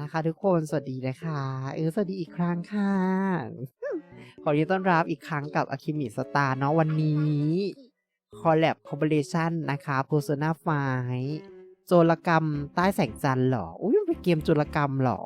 นะคะทุกคน สวัสดีนะคะ เออ สวัสดีอีกครั้งค่ะ ขอยินดีต้อนรับอีกครั้งกับอะคิมิสตาร์เนาะวันนี้คอลแลบคอ b บ r a t i o n นะคะ Persona 5โจรกรรมใต้แสงจันทร์เหรอ อุ้ยมันเป็นเกมโจรกรรมเหรอ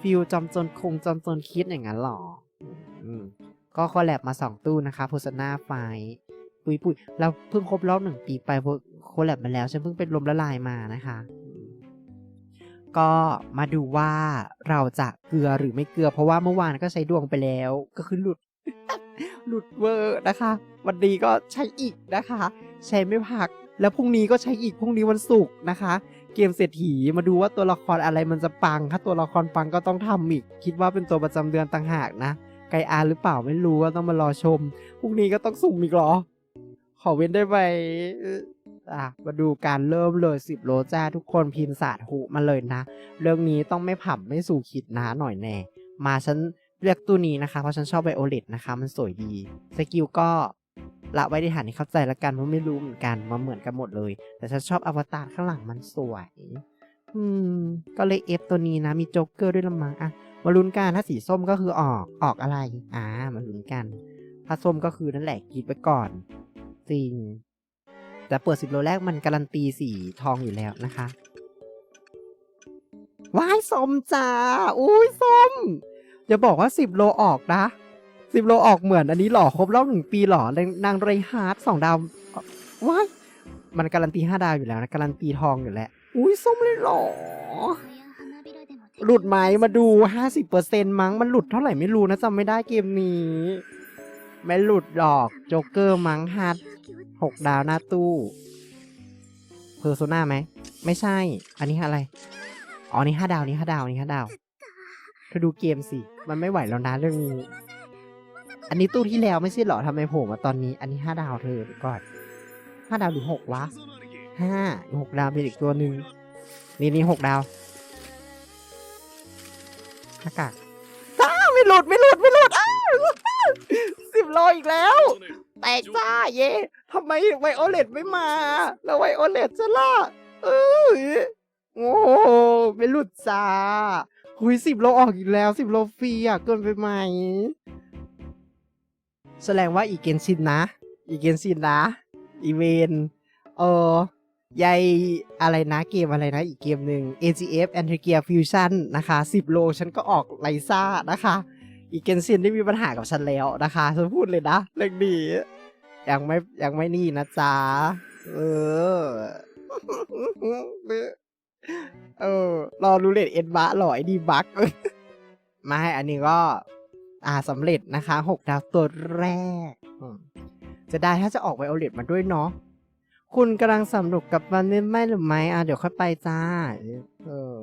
ฟิลจอมโจรคงจอมโจรคิดอย่างนั้นเหรอ อืม ก็คอลแลบมาสองตู้นะคะ Persona 5ปุยปุยเราเพิ่งครบรอบหนึ่งปีไปคอลแลบมาแล้ว ฉันเพิ่งเป็นลมละลายมานะคะอืม ก็มาดูว่าเราจะเกลือหรือไม่เกลือ เพราะว่าเมื่อวานก็ใช้ดวงไปแล้ว ก็คือหลุด หลุดเวอร์นะคะ วันนี้ก็ใช้อีกนะคะ ใช้ไม่พัก แล้วพรุ่งนี้ก็ใช้อีกพรุ่งนี้วันศุกร์นะคะ เกมเศรษฐีมาดูว่าตัวละครอะไรมันจะปัง ถ้าตัวละครปังก็ต้องทำอีก คิดว่าเป็นตัวประจำเดือนต่างหากนะไกอาหรือเปล่าไม่รู้ก็ต้องมารอชมพรุ่งนี้ก็ต้องสุ่มอีกเหรอ ขอเว้นได้ไหม อะมาดูการเริ่มเลยสิบโลจ้าทุกคนพิมพ์สาดหูมาเลยนะ เรื่องนี้ต้องไม่ผับไม่สู่คิดนะหน่อยแน่ มาฉันเลือกตู้นี้นะคะ เพราะฉันชอบไบโอเลตนะคะ มันสวยดี สกิลก็ละไว้ในฐานที่เข้าใจละกันเพราะไม่รู้เหมือนกันมาเหมือนกันหมดเลย แต่ฉันชอบอวตารข้างหลังมันสวย อืม ก็เลยเอฟตัวนี้นะ มีโจ๊กเกอร์ด้วยละมั้งอะมาลุ้นกันถ้าสีส้มก็คือออกออกอะไร อ่ามาลุ้นกัน ถ้าส้มก็คือนั่นแหละกิดไปก่อนจริง แต่เปิดสิบโลแรกมันการันตีสีทองอยู่แล้วนะคะว้ายสมจ้าอุ้ยสมอย่าบอกว่าสิบโลออกนะสิบโลออกเหมือนอันนี้หล่อครบรอบหนึ่งปีหล่อนางไรฮาร์ดสองดาวว้ายมันการันตีห้าดาวอยู่แล้วนะการันตีทองอยู่แล้วอุ้ยส้มเลยเหรอหลุดไหมมาดูห้าสิบเปอร์เซ็นมั้งมันหลุดเท่าไหร่ไม่รู้นะจำไม่ได้เกมนี้ ไม่หลุดหรอก โจ๊กเกอร์มังฮัทหกดาวหน้าตู้เพอร์โซนาไหม ไม่ใช่ อันนี้อะไร อ๋อ นี่ห้าดาว นี่ห้าดาว นี่ห้าดาว เธอดูเกมสิ มันไม่ไหวแล้วนะเรื่องนี้ อันนี้ตู้ที่แล้วไม่ใช่หรอทำไมโผล่มาตอนนี้ อันนี้ห้าดาวเธอก่อนห้าดาวหรือหกวะห้าหกดาวเป็นอีกตัวหนึ่งนี่นี่หกดาวหน้ากากอ้าวไม่หลุด ไม่หลุด ไม่หลุดอ้าว สิบโลอีกแล้ว แตกจ้าเย่ทำไมไวโอเลตไม่มา แล้วไวโอเลตจะล่ะเออโอ้โหไม่หลุดจ้าหุยสิบโลออกอีกแล้วสิบโลฟรีอะเกินไปไหม แสดงว่าอีเกนซินนะ อีเกนซินนะ อีเวนเออยายอะไรนะเกมอะไรนะอีกเกมหนึ่ง AGF a n t i g e a Fusion นะคะ 10 โลฉันก็ออกไลซ่านะคะ อีเกนซินได้มีปัญหากับฉันแล้วนะคะฉันพูดเลยนะเรื่องนี้ยังไม่ยังไม่นี่นะจ๊ะเออเออรอรูเลตเอ็นบะหรอไอ้ดีบักมาให้อันนี้ก็อ่าสำเร็จนะคะหกดาวตัวแรก จะได้ถ้าจะออกไวโอเลตมาด้วยเนาะคุณกำลังสำนุกกับมันไม่ไม่หรือไม่อะเดี๋ยวค่อยไปจ้า เออ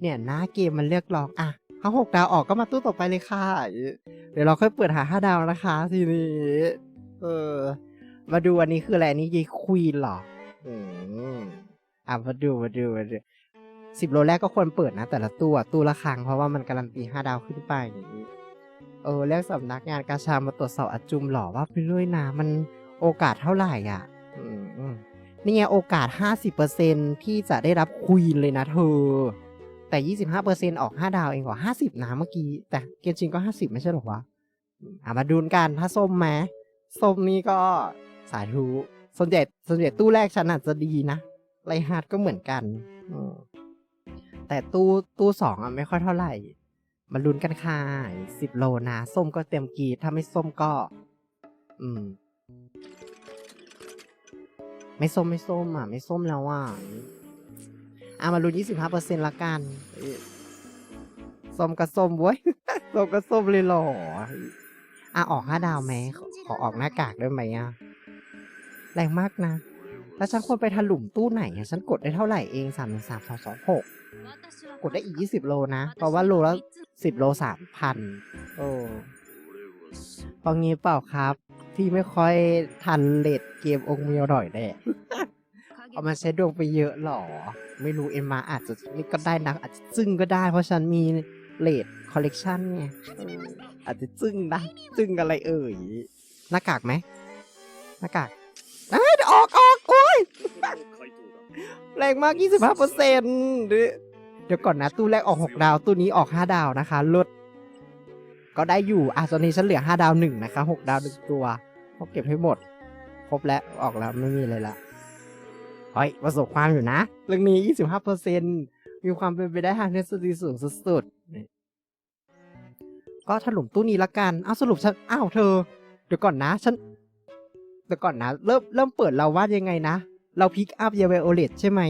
เนี่ยหน้าเกมมันเลือกลองอะ เขาหกดาวออกก็มาตู้ต่อไปเลยค่ะ เดี๋ยวเราค่อยเปิดหาห้าดาวนะคะทีนี้ เออ มาดูอันนี้คืออะไรนนี้ยีควีนเหรอ อืมอะมาดูมาดูมาดูสิบโลแรกก็ควรเปิดนะ แต่ละตู้ตู้ละครั้งเพราะว่ามันการันตีห้าดาวขึ้นไปเออเรียกสำนักงานกาชามาตรวจสอบอาจุมหรอว่าไปเรื่อยนะมันโอกาสเท่าไหร่อะอืมอืมนี่ไงโอกาสห้าสิบเปอร์เซ็นที่จะได้รับควีนเลยนะเธอ แต่ยี่สิบห้าเปอร์เซ็นออกห้าดาวเองกว่าห้าสิบนะเมื่อกี้ แต่เกมจริงก็ห้าสิบไม่ใช่หรอวะอะมาดูกันถ้าส้มไหมส้มนี่ก็สายทูส่วนใหญ่ส่วนใหญ่ตู้แรกฉันอาจจะดีนะไรฮาร์ดก็เหมือนกัน แต่ตู้ตู้สองอะไม่ค่อยเท่าไหร่ มาลุ้นกันค่ะสิบโลนะ ส้มก็เต็มกีดถ้าไม่ส้มก็ อืม ไม่ส้มไม่ส้มอะ ไม่ส้มแล้วอะ อะมาลุ้นยี่สิบห้าเปอร์เซ็นต์ละกันส้มก็ส้มเว้ยส้มก็ส้มเลยหรออะออกห้าดาวไหมขอขอออกหน้ากากได้ไหมอะแรงมากนะ แล้วฉันควรไปถลุมตู้ไหนฉันกดได้เท่าไหร่เองสามหนึ่งสามสองสองหกกดได้อีกยี่สิบโลนะ เพราะว่าโลละสิบโลสามพันโอ้พราะงี้เปล่าครับที่ไม่ค่อยทันเลดเกมองค์เมียวหน่อยแน่ เอามาใช้ดวงไปเยอะหรอ ไม่รู้เอ็มมาอาจจะนี่ก็ได้นะอาจจะจึ้งก็ได้ เพราะฉันมีเลดคอลเลกชันไงอาจจะจึ้งนะจึ้งอะไรเอ่ยหน้ากากไหมหน้ากากเอ้ยออกออกโอ้ยแรงมาก 25เปอร์เซ็นต์เดี๋ยวก่อนนะ ตู้แรกออกหกดาว ตู้นี้ออกห้าดาวนะคะลดก็ได้อยู่อะตอนนี้ฉันเหลือห้าดาวหนึ่งนะคะหกดาวหนึ่งตัวพอเก็บให้หมด ครบแล้วออกแล้วไม่มีอะไรละ เฮ้ยประสบความอยู่นะ เรื่องนี้ยี่สิบห้าเปอร์เซ็นมีความเป็นไปได้ทางทฤษฎีสูงสุดๆ ก็ถล่มตู้นี้ละกัน อ้าวสรุปฉัน อ้าวเธอ เดี๋ยวก่อนนะ ฉัน เดี๋ยวก่อนนะ เริ่มเริ่มเปิดเราว่ายังไงนะ เราพิกอัพยาไวโอเลตใช่ไหม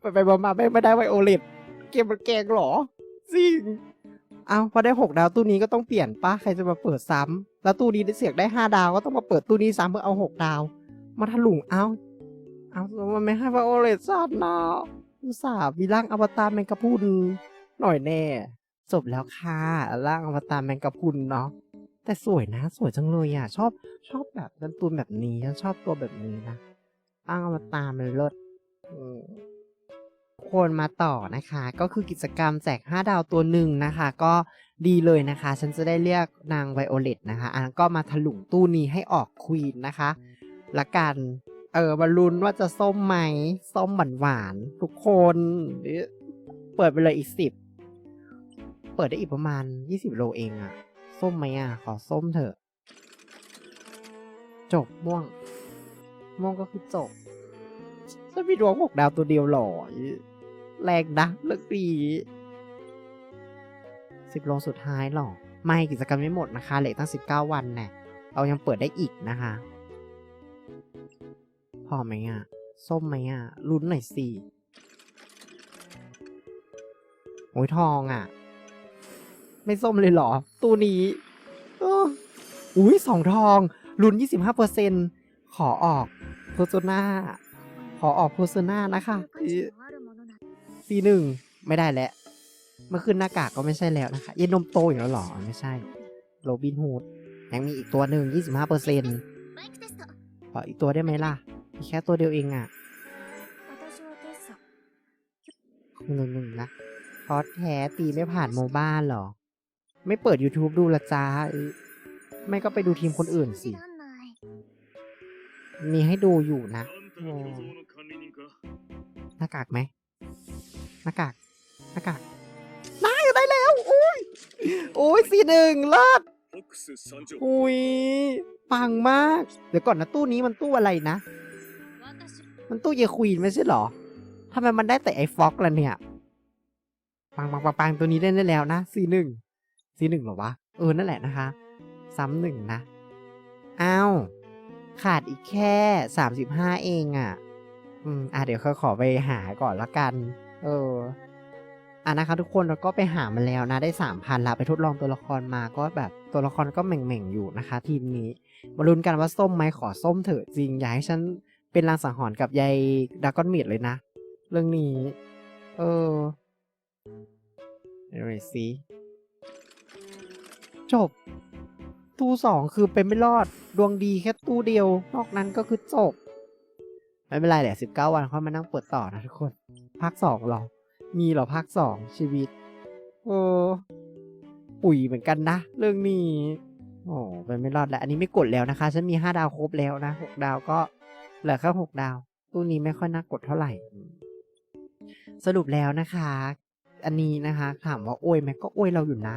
ไปไปมาไม่ไม่ได้ไวโอเลตเกมมันแกงหรอจริงเอาพอได้หกดาวตู้นี้ก็ต้องเปลี่ยนป้าใครจะมาเปิดซ้ำแล้วตู้นี้ได้เสียกได้ห้าดาวก็ต้องมาเปิดตู้นี้ซ้ำเพื่อเอาหกดาว มาถลุงเอา เอามันไม่ให้ไวโอเลตซัดนะอุตส่าห์มีร่างอวตารแมงกะพรุนหน่อยแน่จบแล้วค่ะร่างอวตารแมงกะพรุนเนาะแต่สวยนะ สวยจังเลยอะ ชอบชอบแบบนันตูนแบบนี้ฉันชอบตัวแบบนี้นะร่างอวตารมันเลิศคนมาต่อนะคะ ก็คือกิจกรรมแจก 5 ดาวตัวหนึ่งนะคะ ก็ดีเลยนะคะ ฉันจะได้เรียกนางไวโอเลตนะคะ อันก็มาถลุงตู้นี้ให้ออกควีนนะคะ ละกัน เออบอลลูนว่าจะส้มไหม ส้มหวานหวานทุกคนเปิดไปเลยอีกสิบ เปิดได้อีกประมาณ20โลเองอะส้มไหมอะขอส้มเถอะ จบม่วง ม่วงก็คือจบฉันมีดวงหกดาวตัวเดียวหรอแรงนะเลิกดีสิบโลสุดท้ายหรอ ไม่กิจกรรมไม่หมดนะคะเหลือตั้งสิบเก้าวันแน่เรายังเปิดได้อีกนะคะ พอไหมอะ ส้มไหมอะ ลุ้นหน่อยสิโอ้ยทองอะ ไม่ส้มเลยเหรอตู้นี้เอออุ้ยสองทองลุ้นยี่สิบห้าเปอร์เซ็นขอออกเพอร์โซนาขอออกโฆษณานะคะซีหนึ่งไม่ได้แล้วเมื่อคืนหน้ากากก็ไม่ใช่แล้วนะคะ เย็นนมโตอยู่แล้วเหรอ ไม่ใช่ โรบินฮูดยังมีอีกตัวหนึ่งยี่สิบห้าเปอร์เซ็นขออีกตัวได้ไหมล่ะ มีแค่ตัวเดียวเองอะหนึ่งหนึ่งนะพอแท้ตีไม่ผ่านโมบ้าเหรอ ไม่เปิด YouTube ดูละจ้าเอ้ยไม่ก็ไปดูทีมคนอื่นสิ มีให้ดูอยู่นะ หน้ากากไหม หน้ากาก หน้ากากได้ได้แล้วอุ้ยโอ้ยสีหนึ่งเลิศอุ้ยปังมาก เดี๋ยวก่อนนะตู้นี้มันตู้อะไรนะ มันตู้เยควีนไม่ใช่หรอทำไมมันได้แต่ไอ้ฟ็อกล่ะเนี่ย ปังปังปังปังตัวนี้เล่นได้แล้วนะสีหนึ่งสีหนึ่งหรอวะ เออ นั่นแหละนะคะ ซ้ำหนึ่งนะ อ้าว ขาดอีกแค่สามสิบห้าเองอะ อืม อะ เดี๋ยวเขาขอไปหาก่อนละกัน เอออะนะคะทุกคนเราก็ไปหามาแล้วนะได้สามพันละไปทดลองตัวละครมาก็แบบตัวละครก็เหม่งๆอยู่นะคะ ทีมนี้มาลุ้นกันว่าส้มไหมขอส้มเถอะจริง อยากให้ฉัน เป็นรางสังหรณ์กับยายดากอนมิดเลยนะ เรื่องนี้ เออเดี๋ยวหน่อยสิจบ ตู้สองคือเป็นไม่รอด ดวงดีแค่ตู้เดียว นอกนั้นก็คือจบ ไม่เป็นไรแหละสิบเก้าวันค่อยมานั่งเปิดต่อนะทุกคน ภาคสองหรอ มีหรอภาคสองชีวิต เออ ปุ๋ยเหมือนกันนะ เรื่องนี้โอ้เป็นไม่รอดแล้ว อันนี้ไม่กดแล้วนะคะ ฉันมีห้าดาวครบแล้วนะหกดาวก็ เหลือแค่หกดาว ตู้นี้ไม่ค่อยน่ากดเท่าไหร่ สรุปแล้วนะคะ อันนี้นะคะ ถามว่าโอ้ยไหมก็โอ้ยเราอยู่นะ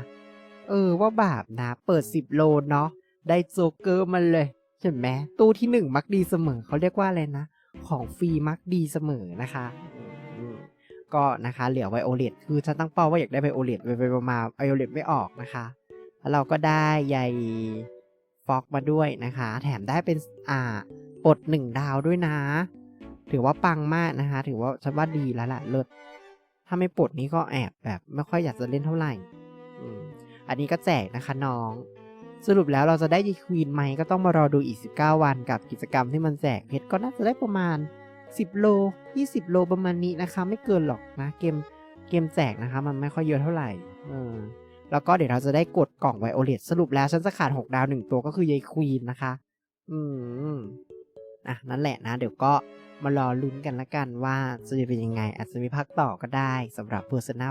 เออว่าบาปนะ เปิดสิบโลเนาะได้โจเกอร์มันเลยใช่ไหมตู้ที่หนึ่งมักดีเสมอเขาเรียกว่าอะไรนะ ของฟรีมักดีเสมอนะคะก็นะคะเหลือไวโอเลตคือฉันตั้งเป้าว่าอยากได้ไวโอเลตไปไปมาไวโอเลตไม่ออกนะคะ แล้วเราก็ได้ใยฟอกมาด้วยนะคะ แถมได้เป็นอ่า ปลดหนึ่งดาวด้วยนะ ถือว่าปังมากนะคะ ถือว่าฉันว่าดีแล้วล่ะเลิศถ้าไม่ปลดนี้ก็แอบแบบไม่ค่อยอยากจะเล่นเท่าไหร่อันนี้ก็แจกนะคะน้อง สรุปแล้วเราจะได้ยีควีนไหมก็ต้องมารอดูอีก 19 วันกับกิจกรรมที่มันแจกเพชรก็น่าจะได้ประมาณ 10 โล 20 โลประมาณนี้นะคะ ไม่เกินหรอกนะเกมเกมแจกนะคะ มันไม่ค่อยเยอะเท่าไหร่เออแล้วก็เดี๋ยวเราจะได้กดกล่องไวโอเลตสรุปแล้วฉันจะขาด 6 ดาว 1 ตัวก็คือยายควีนนะคะ อืม อะนั่นแหละนะ เดี๋ยวก็มารอลุ้นกันละกันว่าจะเป็นยังไง อาจจะมีพักต่อก็ได้สำหรับ Persona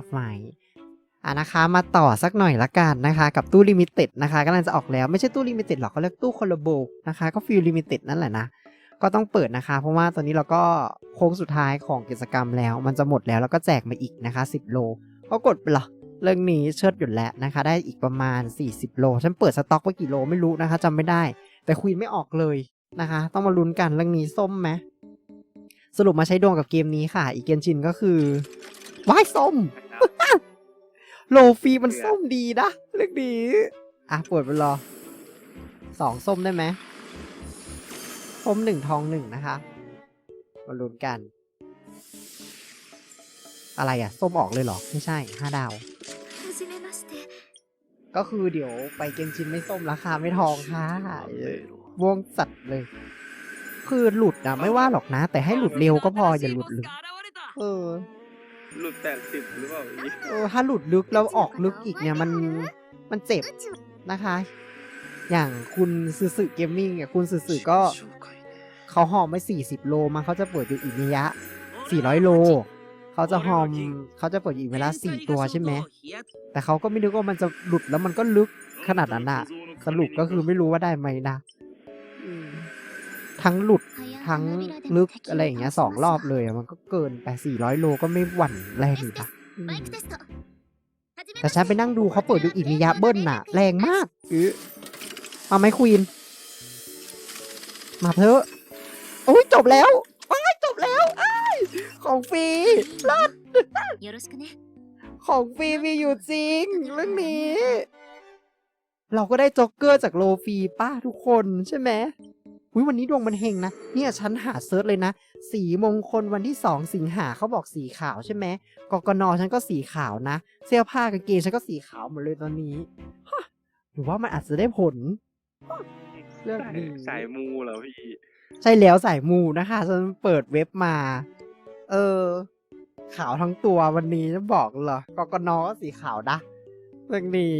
5อะนะคะมาต่อสักหน่อยละกันนะคะ กับตู้ลิมิเต็ดนะคะกำลังจะออกแล้วไม่ใช่ตู้ลิมิเต็ดหรอกเขาเรียกตู้คอลโบนะคะ ก็ฟิลลิมิเต็ดนั่นแหละนะ ก็ต้องเปิดนะคะ เพราะว่าตอนนี้เราก็โค้งสุดท้ายของกิจกรรมแล้ว มันจะหมดแล้วแล้วก็แจกมาอีกนะคะ 10 โล ก็กดไปละเรื่องนี้เชิดหยุดแล้วนะคะ ได้อีกประมาณ 40 โล ฉันเปิดสต็อกไว้กี่โลไม่รู้นะคะจำไม่ได้ แต่ควีนไม่ออกเลย นะคะ ต้องมาลุ้นกันเรื่องนี้ส้มไหมสรุปมาใช้ดวงกับเกมนี้ค่ะ อีกเกนชินก็คือว้ายส้ม โลฟีมันส้มดีนะเรื่องนี้อะปวดไปรอสองส้มได้ไหมส้มหนึ่งทองหนึ่งนะคะ มาลุ้นกัน อะไรอะ ส้มออกเลยเหรอ ไม่ใช่ห้าดาว ก็คือเดี๋ยวไปเกมชินไม่ส้มราคาไม่ทองค่ะ ม่วงสัตว์เลย คือหลุดนะไม่ว่าหรอกนะ แต่ให้หลุดเร็วก็พออย่าหลุดลึกเออหลุดแปดสิบหรือเปล่าพี่เออถ้าหลุดลึกแล้วออกลึกอีกเนี่ยมันมันเจ็บ宇宙นะคะ อย่างคุณสื่อสื่อเกมมิ่งเนี่ยคุณสื่อสื่อก็เขาหอมไว้40โลมาเขาจะเปิดอยู่อีกระยะ400โลเขาจะหอมเขาจะเปิดอยู่อีกเวลา4ตัวใช่ไหมแต่เขาก็ไม่นึกว่ามันจะหลุดแล้วมันก็ลึกขนาดนั้นอะสรุปก็คือไม่รู้ว่าได้ไหมนะอืม ทั้งหลุดทั้งลึกอะไรอย่างเงี้ยสองรอบเลยมันก็เกินไร้อยโลก็ไม่หวั่นแรงอยู่ปะแต่ฉันไปนั่งดูเขาเปิดดูอีกนิยะเบิ้ลน่ะ แรงมากเออมาไหมควีน มาเถอะโอ้ยจบแล้วว้ายจบแล้วอของฟรีลดของฟรีมีอยู่จริงเรื่องนี้ เราก็ได้จ็อกเกอร์จากโลฟีป้าทุกคนใช่ไหม อุยวันนี้ดวงมันเฮงนะ เนี่ยฉันหาเซิร์ชเลยนะ สีมงคลวันที่สองสิงหาเขาบอกสีขาวใช่ไหมกกนฉันก็สีขาวนะ เสื้อผ้ากางเกงฉันก็สีขาวหมดเลยตอนนี้ฮะหรือว่ามันอาจจะได้ผลฮะเรื่องนี้สายมูเหรอพี่ ใช่แล้วสายมูนะคะฉันเปิดเว็บมา เออ ขาวทั้งตัววันนี้จะบอกเหรอกกนก็สีขาวนะเรื่องนี้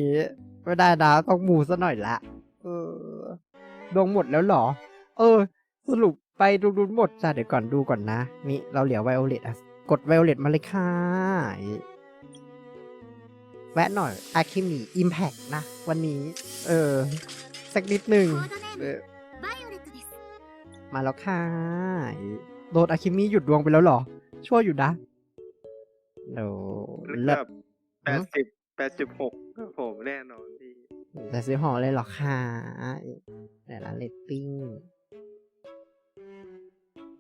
ไม่ได้นะต้องมูซะหน่อยละเออดวงหมดแล้วเหรอ เออ สรุปไปดูดูหมดจ้ะเดี๋ยวก่อนดูก่อนนะ นี่เราเหลียวไวโอเลตอะ กดไวโอเลตมาเลยค่ะ แวะหน่อยอาคิมีอิมแพกนะ วันนี้ เออ สักนิดหนึ่งมาแล้วค่ะ โดนอาคิมีหยุดดวงไปแล้วหรอ ชั่วอยู่นะโอ้เลิศแปดสิบแปดสิบหกผมแน่นอนที่แปดสิบหกเลยหรอคะแต่ละเลตติ้ง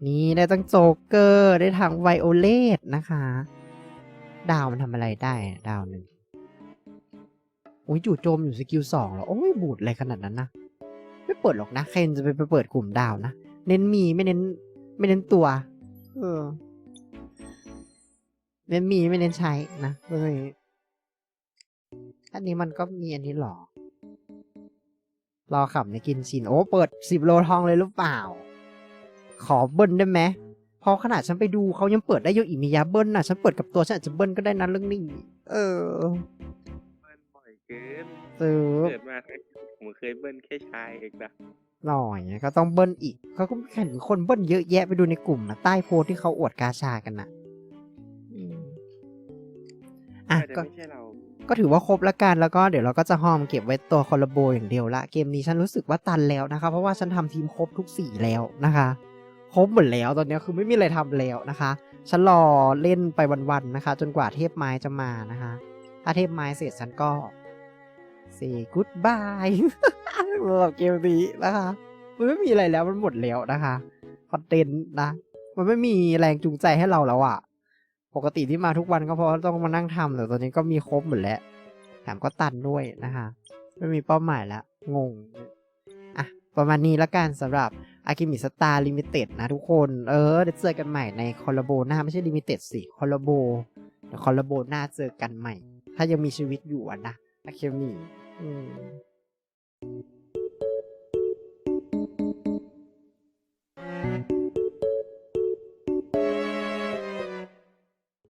นี่ได้ตั้งโจกเกอร์ ได้ทั้งไวโอเลตนะคะ ดาวมันทำอะไรได้ ดาวหนึ่งโอ้ยจู่โจมอยู่สกิลสองเหรอโอ้ยบูดอะไรขนาดนั้นนะ ไม่เปิดหรอกนะ ใครจะไปไปเปิดกลุ่มดาวนะ เน้นมีไม่เน้น ไม่เน้นตัว เออ เน้นมีไม่เน้นใช้นะเลยอันนี้มันก็มีอันนี้หรอ รอขับในกินชิน โอ้ เปิดสิบโลทองเลยหรือเปล่า ขอเบิ้ลได้ไหมเพราะขนาดฉันไปดูเขายังเปิดได้โยอิมิยาเบิ้ลน่ะ ฉันเปิดกับตัวฉันอาจจะเบิ้ลก็ได้นะเรื่องนี้ เออ เบิ้ลบ่อยเกินเออเกิดมาทั้งชีวิตผมเคยเบิ้ลแค่ชายเองนะหน่อยก็ต้องเบิ้ลอีกเขาก็เห็นคนเบิ้ลเยอะแยะไปดูในกลุ่มนะใต้โพสต์ที่เขาอวดกาชากันนะอืมอะน่าจะก็ไม่ใช่เราก็ถือว่าครบละกันแล้วก็เดี๋ยวเราก็จะหอมเก็บไว้ตัวคอลลาโบอย่างเดียวละ เกมนี้ฉันรู้สึกว่าตันแล้วนะคะ เพราะว่าฉันทำทีมครบทุกสีแล้วนะคะ ครบหมดแล้วตอนนี้คือไม่มีอะไรทำแล้วนะคะฉันรอเล่นไปวันๆนะคะ จนกว่าเทพไม้จะมานะคะ ถ้าเทพไม้เสร็จฉันก็ say goodbye สำหรับเกมนี้นะคะ มันไม่มีอะไรแล้วมันหมดแล้วนะคะคอนเทนต์นะ มันไม่มีแรงจูงใจให้เราแล้วอะปกติที่มาทุกวันก็เพราะต้องมานั่งทำแต่ตอนนี้ก็มีครบหมดแล้วแถมก็ตันด้วยนะคะ ไม่มีเป้าหมายแล้วงง อะ ประมาณนี้ละกันสำหรับ อากิมิสตาร์ลิมิเต็ดนะทุกคน เออ เดี๋ยวเจอกันใหม่ในคอลลาโบหน้าไม่ใช่ลิมิเต็ดสิคอลลาโบเดี๋ยวคอลลาโบหน้าเจอกันใหม่ ถ้ายังมีชีวิตอยู่นะอาคิมิอืม